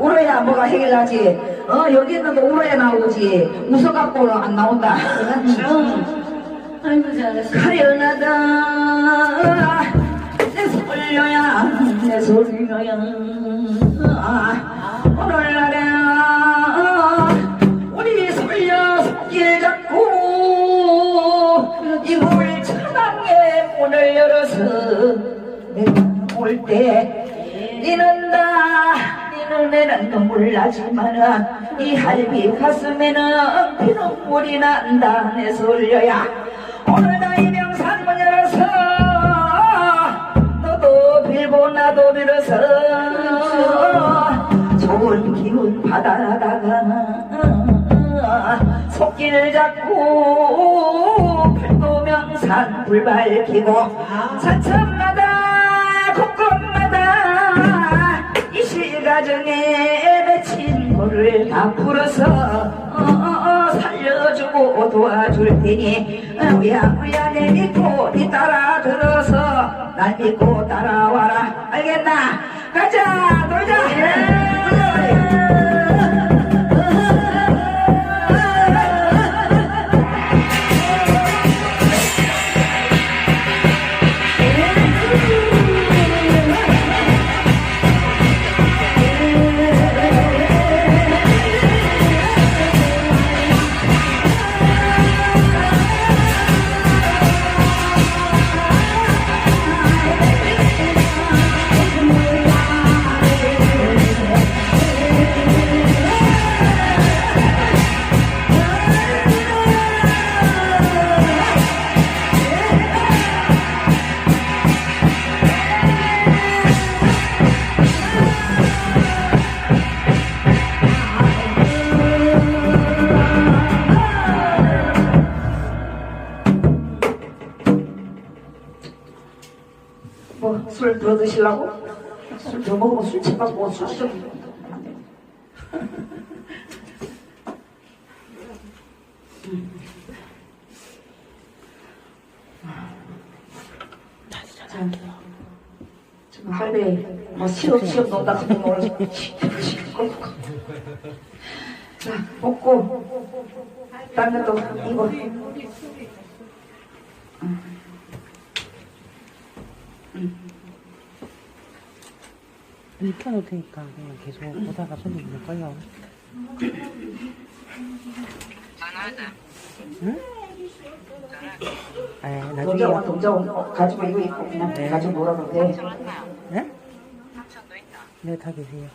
울어야 뭐가 해결나지. 어, 여기 있는데 울어야 나오지. 웃어갖고 안 나온다. 아이고 잘했어. 가련하다. 내 솔려야, 내 솔려야. 오늘날에 우리 솔려 손길 잡고 이불 천왕에 문을 열어서 내가 올때 니는 다 애는 눈물 나지만은 이 할비 가슴에는 피눈물이 난다 내 솔려야. 오늘 나이 명산 문 열어서 너도 빌고 나도 빌어서 좋은 기운 받아다가 속길 잡고 팔도 명산 불 밝히고 산천마다 다 풀어서 어, 어, 어, 살려주고 도와줄 테니 어, 우야 우야 내 믿고 니 따라 들어서 날 믿고 따라와라. 알겠나? 가자 놀자 뭐 술 더 드시려고? 술 더 먹으면 술 취하고 술좀 지금 할배 뭐 시럽 시럽 넣다 싶으면 오늘 자 먹고. 딴 것도 이거 눕혀놓을 테니까 그냥 계속 보다가 손이 그냥 걸려. 응? 아, 나중에 동자원 동자원 가지고 이거 입고 그냥 가지고 놀아도 돼 네? 네, 다 계세요.